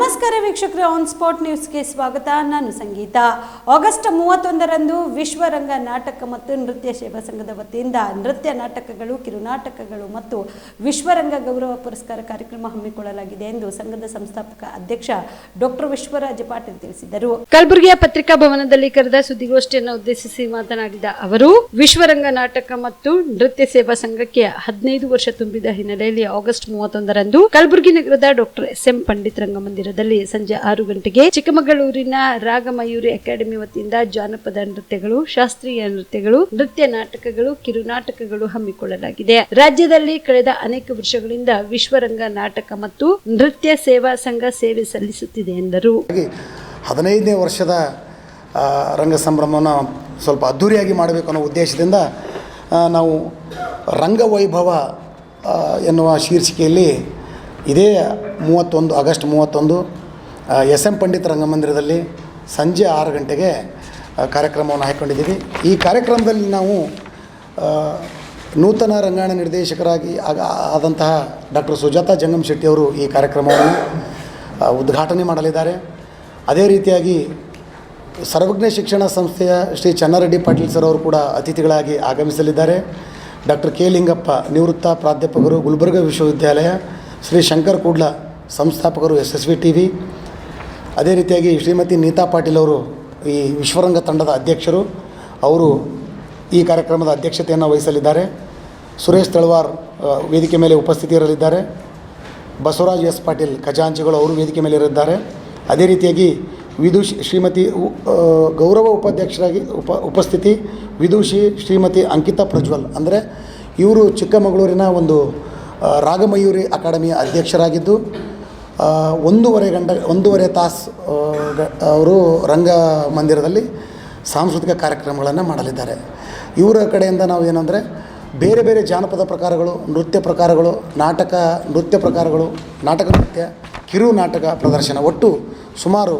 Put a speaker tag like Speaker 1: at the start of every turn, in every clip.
Speaker 1: ನಮಸ್ಕಾರ ವೀಕ್ಷಕರು on spot ನ್ಯೂಸ್ಗೆ ಸ್ವಾಗತ. ನಾನು ಸಂಗೀತ. ಆಗಸ್ಟ್ ಮೂವತ್ತೊಂದರಂದು ವಿಶ್ವರಂಗ ನಾಟಕ ಮತ್ತು ನೃತ್ಯ ಸೇವಾ ಸಂಘದ ವತಿಯಿಂದ ನೃತ್ಯ ನಾಟಕಗಳು, ಕಿರುನಾಟಕಗಳು ಮತ್ತು ವಿಶ್ವರಂಗ ಗೌರವ ಪುರಸ್ಕಾರ ಕಾರ್ಯಕ್ರಮ ಹಮ್ಮಿಕೊಳ್ಳಲಾಗಿದೆ ಎಂದು ಸಂಘದ ಸಂಸ್ಥಾಪಕ ಅಧ್ಯಕ್ಷ ಡಾಕ್ಟರ್ ವಿಶ್ವರಾಜ ಪಾಟೀಲ್ ತಿಳಿಸಿದರು. ಕಲಬುರಗಿಯ ಪತ್ರಿಕಾ ಭವನದಲ್ಲಿ ಕರೆದ ಸುದ್ದಿಗೋಷ್ಠಿಯನ್ನು ಉದ್ದೇಶಿಸಿ ಮಾತನಾಡಿದ ಅವರು, ವಿಶ್ವರಂಗ ನಾಟಕ ಮತ್ತು ನೃತ್ಯ ಸೇವಾ ಸಂಘಕ್ಕೆ ಹದಿನೈದು ವರ್ಷ ತುಂಬಿದ ಹಿನ್ನೆಲೆಯಲ್ಲಿ ಆಗಸ್ಟ್ ಮೂವತ್ತೊಂದರಂದು ಕಲಬುರಗಿ ನಗರದ ಡಾಕ್ಟರ್ ಎಸ್ ಎಂ ಪಂಡಿತ್ ರಂಗಮಂದಿರದಲ್ಲಿ ಸಂಜೆ ಆರು ಗಂಟೆಗೆ ಚಿಕ್ಕಮಗಳೂರಿನ ರಾಗಮಯೂರಿ ಅಕಾಡೆಮಿ ವತಿಯಿಂದ ಜಾನಪದ ನೃತ್ಯಗಳು, ಶಾಸ್ತ್ರೀಯ ನೃತ್ಯಗಳು, ನೃತ್ಯ ನಾಟಕಗಳು, ಕಿರುನಾಟಕಗಳು ಹಮ್ಮಿಕೊಳ್ಳಲಾಗಿದೆ. ರಾಜ್ಯದಲ್ಲಿ ಕಳೆದ ಅನೇಕ ವರ್ಷಗಳಿಂದ ವಿಶ್ವರಂಗ ನಾಟಕ ಮತ್ತು ನೃತ್ಯ ಸೇವಾ ಸಂಘ ಸೇವೆ ಸಲ್ಲಿಸುತ್ತಿದೆ ಎಂದರು.
Speaker 2: ಹದಿನೈದನೇ ವರ್ಷದ ರಂಗ ಸಂಭ್ರಮವನ್ನು ಸ್ವಲ್ಪ ಅದ್ದೂರಿಯಾಗಿ ಮಾಡಬೇಕು ಅನ್ನೋ ಉದ್ದೇಶದಿಂದ ನಾವು ರಂಗವೈಭವ ಎನ್ನುವ ಶೀರ್ಷಿಕೆಯಲ್ಲಿ ಇದೇ ಮೂವತ್ತೊಂದು, ಆಗಸ್ಟ್ ಮೂವತ್ತೊಂದು ಎಸ್ ಎಂ ಪಂಡಿತ್ ರಂಗಮಂದಿರದಲ್ಲಿ ಸಂಜೆ ಆರು ಗಂಟೆಗೆ ಕಾರ್ಯಕ್ರಮವನ್ನು ಹಾಕ್ಕೊಂಡಿದ್ದೀವಿ ಈ ಕಾರ್ಯಕ್ರಮದಲ್ಲಿ ನಾವು ನೂತನ ರಂಗಾಯಣ ನಿರ್ದೇಶಕರಾಗಿ ಆಗ, ಆದಂತಹ ಡಾಕ್ಟರ್ ಸುಜಾತಾ ಜಂಗಮ್ ಶೆಟ್ಟಿಯವರು ಈ ಕಾರ್ಯಕ್ರಮವನ್ನು ಉದ್ಘಾಟನೆ ಮಾಡಲಿದ್ದಾರೆ. ಅದೇ ರೀತಿಯಾಗಿ ಸರ್ವಜ್ಞ ಶಿಕ್ಷಣ ಸಂಸ್ಥೆಯ ಶ್ರೀ ಚನ್ನಾರೆಡ್ಡಿ ಪಾಟೀಲ್ ಸರ್ ಅವರು ಕೂಡ ಅತಿಥಿಗಳಾಗಿ ಆಗಮಿಸಲಿದ್ದಾರೆ. ಡಾಕ್ಟರ್ ಕೆ ಲಿಂಗಪ್ಪ, ನಿವೃತ್ತ ಪ್ರಾಧ್ಯಾಪಕರು, ಗುಲ್ಬರ್ಗ ವಿಶ್ವವಿದ್ಯಾಲಯ Shri Shankar Kudla ಸಂಸ್ಥಾಪಕರು S S V T V ಅದೇ ರೀತಿಯಾಗಿ ಶ್ರೀಮತಿ ನೀತಾ ಪಾಟೀಲ್ ಅವರು ಈ ವಿಶ್ವರಂಗ ತಂಡದ ಅಧ್ಯಕ್ಷರು. ಅವರು ಈ ಕಾರ್ಯಕ್ರಮದ ಅಧ್ಯಕ್ಷತೆಯನ್ನು ವಹಿಸಲಿದ್ದಾರೆ. ಸುರೇಶ್ ತಳವಾರ್ ವೇದಿಕೆ ಮೇಲೆ ಉಪಸ್ಥಿತಿ ಇರಲಿದ್ದಾರೆ ಬಸವರಾಜ್ ಎಸ್ ಪಾಟೀಲ್, ಖಜಾಂಚಿಗಳು ಅವರು ವೇದಿಕೆ ಮೇಲೆ ಇರಿದ್ದಾರೆ ಅದೇ ರೀತಿಯಾಗಿ ವಿದುಷಿ, ಶ್ರೀಮತಿ ಗೌರವ ಉಪಾಧ್ಯಕ್ಷರಾಗಿ ಉಪ, ಉಪಸ್ಥಿತಿ. ವಿದುಷಿ, ಶ್ರೀಮತಿ ಅಂಕಿತಾ ಪ್ರಜ್ವಲ್, ಅಂದರೆ ಇವರು ಚಿಕ್ಕಮಗಳೂರಿನ ಒಂದು ರಾಗಮಯೂರಿ ಅಕಾಡೆಮಿಯ ಅಧ್ಯಕ್ಷರಾಗಿದ್ದು ಒಂದೂವರೆ ಗಂಟೆ, ಒಂದೂವರೆ ತಾಸು ಅವರು ರಂಗ ಮಂದಿರದಲ್ಲಿ ಸಾಂಸ್ಕೃತಿಕ ಕಾರ್ಯಕ್ರಮಗಳನ್ನು ಮಾಡಲಿದ್ದಾರೆ. ಇವರ ಕಡೆಯಿಂದ ನಾವು ಏನಂದರೆ, ಬೇರೆ ಬೇರೆ ಜಾನಪದ ಪ್ರಕಾರಗಳು, ನೃತ್ಯ ಪ್ರಕಾರಗಳು, ನಾಟಕ, ನೃತ್ಯ ಪ್ರಕಾರಗಳು, ನಾಟಕ ನೃತ್ಯ, ಕಿರು ನಾಟಕ ಪ್ರದರ್ಶನ ಒಟ್ಟು ಸುಮಾರು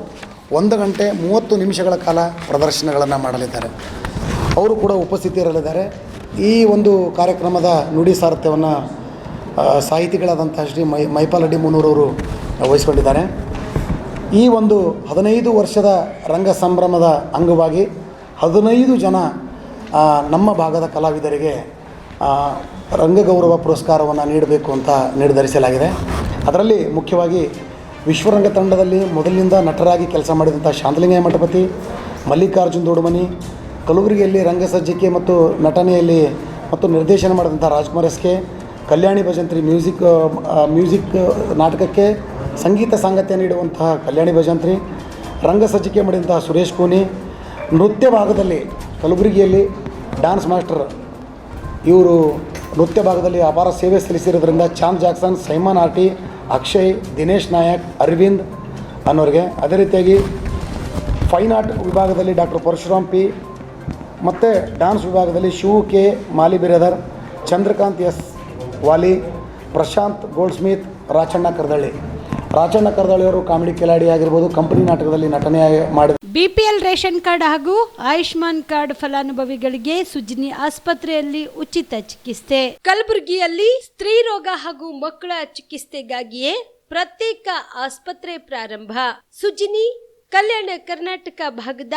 Speaker 2: ಒಂದು ಗಂಟೆ ಮೂವತ್ತು ನಿಮಿಷಗಳ ಕಾಲ ಪ್ರದರ್ಶನಗಳನ್ನು ಮಾಡಲಿದ್ದಾರೆ. ಅವರು ಕೂಡ ಉಪಸ್ಥಿತಿ ಇರಲಿದ್ದಾರೆ ಈ ಒಂದು ಕಾರ್ಯಕ್ರಮದ ನುಡಿ ಸಾರಥ್ಯವನ್ನು ಸಾಹಿತಿಗಳಾದಂಥ ಶ್ರೀ ಮೈ, ಮೈಪಾಲ್ ಅಡ್ಡಿ ಮುನ್ನೂರವರು ವಹಿಸಿಕೊಂಡಿದ್ದಾರೆ. ಈ ಒಂದು ಹದಿನೈದು ವರ್ಷದ ರಂಗ ಸಂಭ್ರಮದ ಅಂಗವಾಗಿ ಹದಿನೈದು ಜನ ನಮ್ಮ ಭಾಗದ ಕಲಾವಿದರಿಗೆ ರಂಗಗೌರವ ಪುರಸ್ಕಾರವನ್ನು ನೀಡಬೇಕು ಅಂತ ನಿರ್ಧರಿಸಲಾಗಿದೆ. ಅದರಲ್ಲಿ ಮುಖ್ಯವಾಗಿ ವಿಶ್ವರಂಗ ತಂಡದಲ್ಲಿ ಮೊದಲಿನಿಂದ ನಟರಾಗಿ ಕೆಲಸ ಮಾಡಿದಂಥ ಶಾಂತಲಿಂಗಯ್ಯ ಮಠಪತಿ, ಮಲ್ಲಿಕಾರ್ಜುನ್ ದೊಡಮನಿ, ಕಲಬುರಗಿಯಲ್ಲಿ ರಂಗಸಜ್ಜಿಕೆ ಮತ್ತು ನಟನೆಯಲ್ಲಿ ಮತ್ತು ನಿರ್ದೇಶನ ಮಾಡಿದಂಥ Rajkumar S K Kalyani Bhajantri music music ನಾಟಕಕ್ಕೆ ಸಂಗೀತ ಸಾಂಗತ್ಯ ನೀಡುವಂತಹ ಕಲ್ಯಾಣಿ ಭಜಂತ್ರಿ ರಂಗಸಜ್ಜಿಕೆ ಮಾಡಿದಂತಹ ಸುರೇಶ್ ಕೋನಿ, ನೃತ್ಯ ಭಾಗದಲ್ಲಿ ಕಲಬುರಗಿಯಲ್ಲಿ ಡ್ಯಾನ್ಸ್ ಮಾಸ್ಟರ್. ಇವರು ನೃತ್ಯ ಭಾಗದಲ್ಲಿ ಅಪಾರ ಸೇವೆ ಸಲ್ಲಿಸಿರೋದ್ರಿಂದ Chand Jackson, Simon RT, Akshay, Dinesh Nayak, Arvind ಅನ್ನೋರಿಗೆ. ಅದೇ ರೀತಿಯಾಗಿ ಫೈನ್ ಆರ್ಟ್ ವಿಭಾಗದಲ್ಲಿ ಡಾಕ್ಟರ್ ಪರಶುರಾಮ್ ಪಿ, ಮತ್ತು ಡ್ಯಾನ್ಸ್ ವಿಭಾಗದಲ್ಲಿ Shivu K Mali Biradar, Chandrakant S Wali, Prashant Goldsmith Rachanna Kardalli. Rachanna ಕರ್ದಳ್ಳಿಯವರು comedy Kiladi ಆಗಿರ್ಬೋದು ಕಂಪನಿ ನಾಟಕದಲ್ಲಿ ನಟನೆ ಮಾಡಿದ
Speaker 1: ಬಿಪಿಎಲ್ ರೇಷನ್ ಕಾರ್ಡ್ ಹಾಗೂ ಆಯುಷ್ಮಾನ್ ಕಾರ್ಡ್ ಫಲಾನುಭವಿಗಳಿಗೆ ಸುಜಿನಿ ಆಸ್ಪತ್ರೆಯಲ್ಲಿ ಉಚಿತ ಚಿಕಿತ್ಸೆ. ಕಲಬುರಗಿಯಲ್ಲಿ ಸ್ತ್ರೀ ರೋಗ ಹಾಗೂ ಮಕ್ಕಳ ಚಿಕಿತ್ಸೆಗಾಗಿಯೇ ಪ್ರತ್ಯೇಕ ಆಸ್ಪತ್ರೆ ಪ್ರಾರಂಭ. ಸುಜಿನಿ, ಕಲ್ಯಾಣ ಕರ್ನಾಟಕ ಭಾಗದ